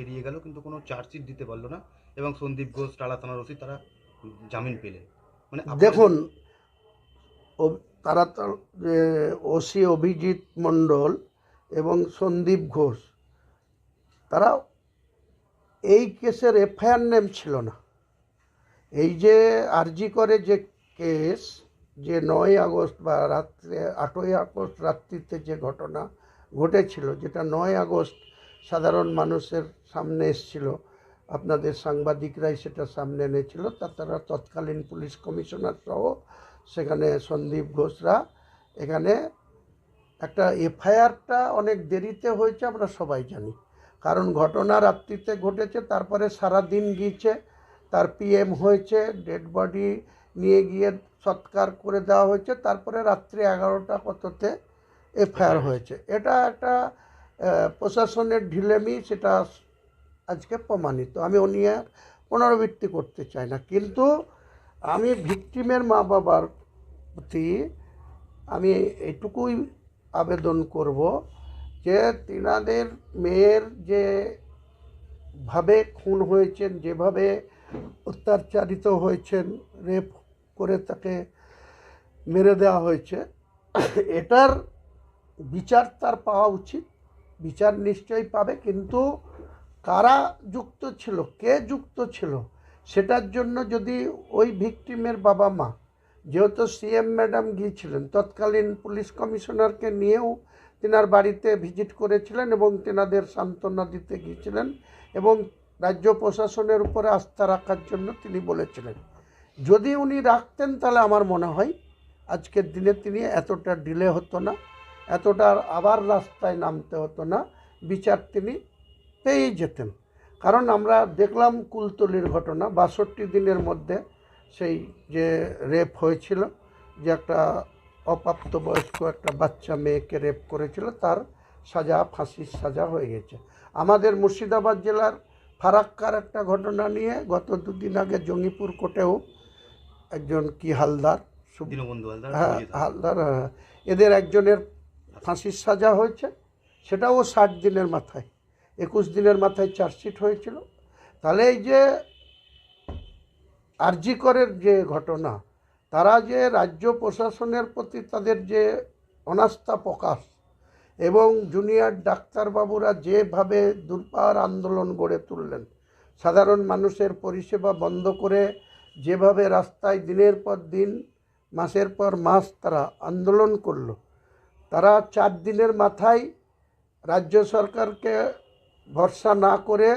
পেরিয়ে গেল, কিন্তু কোনো চার্জশিট দিতে পারল না এবং সন্দীপ ঘোষ টালা থানার ওসি তারা জামিন পেলেন মানে দেখুন তারা ওসি অভিজিৎ মণ্ডল এবং সন্দীপ ঘোষ, তারা এই কেসের এফআইআর নেম ছিল না। এই যে আরজি করে যে কেস, যে নয় আগস্ট বা রাত্রে আটই আগস্ট রাত্রিতে যে ঘটনা ঘটেছিল, যেটা নয় আগস্ট সাধারণ মানুষের সামনে এসেছিল। আপনাদের সাংবাদিকরাই সেটা সামনে এনেছিল। তা তারা তৎকালীন পুলিশ কমিশনার সহ সেখানে সন্দীপ ঘোষরা এখানে একটা এফআইআরটা অনেক দেরিতে হয়েছে আমরা সবাই জানি। কারণ ঘটনা রাত্রিতে ঘটেছে, তারপরে সারা দিন গিয়েছে, তার পিএম হয়েছে, ডেড বডি নিয়ে গিয়ে সৎকার করে দেওয়া হয়েছে, তারপরে রাত্রি এগারোটা কততে এফআইআর হয়েছে। এটা একটা প্রশাসনের ঢিলেমি সেটা আজকে প্রমাণিত। আমি ও নিয়ে পুনরাবৃত্তি করতে চাই না। কিন্তু আমি ভিকটিমের মা বাবার প্রতি আমি এটুকুই আবেদন করব যে তিনাদের মেয়ের যে ভাবে খুন হয়েছেন, যেভাবে অত্যাচারিত হয়েছেন, রেপ করে তাকে মেরে দেওয়া হয়েছে, এটার বিচার তার পাওয়া উচিত। বিচার নিশ্চয়ই পাবে, কিন্তু কারা যুক্ত ছিল, কে যুক্ত ছিল, সেটার জন্য যদি ওই ভিকটিমের বাবা মা, যেহেতু সিএম ম্যাডাম গিয়েছিলেন, তৎকালীন পুলিশ কমিশনারকে নিয়েও তেনার বাড়িতে ভিজিট করেছিলেন এবং তেনাদের সান্ত্বনা দিতে গিয়েছিলেন এবং রাজ্য প্রশাসনের উপরে আস্থা রাখার জন্য তিনি বলেছিলেন। যদি উনি রাখতেন তাহলে আমার মনে হয় আজকের দিনে তিনি এতটা ডিলে হতো না। এতটা আবার রাস্তায় নামতে হতো না বিচার তিনি পেয়েই যেতেন কারণ আমরা দেখলাম কুলতলির ঘটনা বাষট্টি দিনের মধ্যে সেই যে রেপ হয়েছিল যে একটা অপ্রাপ্তবয়স্ক একটা বাচ্চা মেয়েকে রেপ করেছিল তার সাজা ফাঁসির সাজা হয়ে গেছে আমাদের মুর্শিদাবাদ জেলার ফারাক্কার একটা ঘটনা নিয়ে গত দুদিন আগে জঙ্গিপুর কোর্টেও একজন কি হালদার হালদার হ্যাঁ হালদার। হালদার হ্যাঁ। এদের একজনের ফাঁসির সাজা হয়েছে। সেটাও ষাট দিনের মাথায়। একুশ দিনের মাথায় চার্জশিট হয়েছিল। তাহলে এই যে আরজি করের যে ঘটনা, তারা যে রাজ্য প্রশাসনের প্রতি তাদের যে অনাস্থা প্রকাশ এবং জুনিয়র ডাক্তারবাবুরা যেভাবে দূরপার আন্দোলন গড়ে তুললেন, সাধারণ মানুষের পরিষেবা বন্ধ করে যেভাবে রাস্তায় দিনের পর দিন, মাসের পর মাস তারা আন্দোলন করল তারা চার দিনের মাথায় রাজ্য সরকারকে ভরসা না করে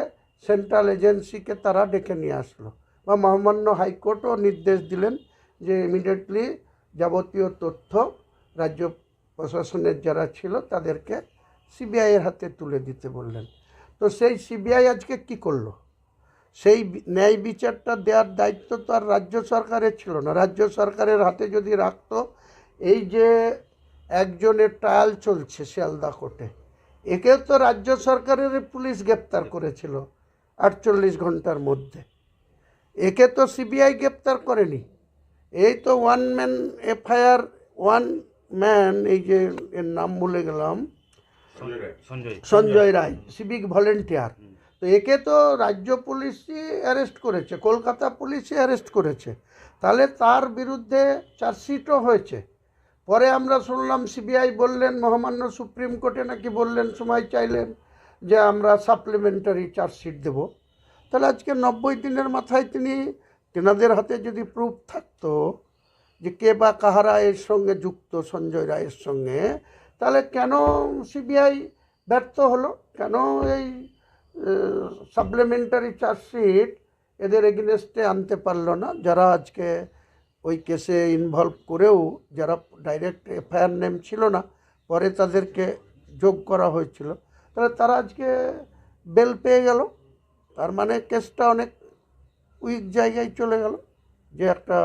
সেন্ট্রাল এজেন্সিকে তারা ডেকে নিয়ে আসলো বা মহামান্য হাইকোর্টও নির্দেশ দিলেন যে ইমিডিয়েটলি যাবতীয় তথ্য রাজ্য প্রশাসনের যারা ছিল তাদেরকে সিবিআইয়ের হাতে তুলে দিতে বললেন। তো সেই সিবিআই আজকে কি করল? সেই ন্যায় বিচারটা দেওয়ার দায়িত্ব তো আর রাজ্য সরকারের ছিল না। রাজ্য সরকারের হাতে যদি রাখতো, এই যে একজনের ট্রায়াল চলছে শিয়ালদা কোর্টে একেও তো রাজ্য সরকারের পুলিশ গ্রেপ্তার করেছিল আটচল্লিশ ঘণ্টার মধ্যে। একে তো সিবিআই গ্রেপ্তার করেনি। এই তো one man FIR one man এই যে এর নাম ভুলে গেলাম। সঞ্জয় সঞ্জয়। রায় সিভিক ভলেন্টিয়ার তো একে তো রাজ্য পুলিশই অ্যারেস্ট করেছে কলকাতা পুলিশই অ্যারেস্ট করেছে। তাহলে তার বিরুদ্ধে চার্জশিটও হয়েছে। পরে আমরা শুনলাম সিবিআই বললেন, মহামান্য সুপ্রিম কোর্টে নাকি বললেন, সময় চাইলেন যে আমরা সাপ্লিমেন্টারি চার্জশিট দেব। তাহলে আজকে নব্বই দিনের মাথায় তিনি তেনাদের হাতে যদি প্রুফ থাকতো যে কে বা কাহারা এর সঙ্গে যুক্ত, সঞ্জয় রায়ের সঙ্গে, তাহলে কেন সিবিআই ব্যর্থ হলো? কেন এই সাপ্লিমেন্টারি চার্জশিট এদের এগেনস্টে আনতে পারল না? যারা আজকে ওই কেসে ইনভলভ করেও যারা ডাইরেক্ট এফআইআর নেম ছিল না, পরে তাদেরকে যোগ করা হয়েছিল। তাহলে তারা আজকে বেল পেয়ে গেল। তার মানে কেসটা অনেক উইক জায়গায় চলে গেল। যে একটা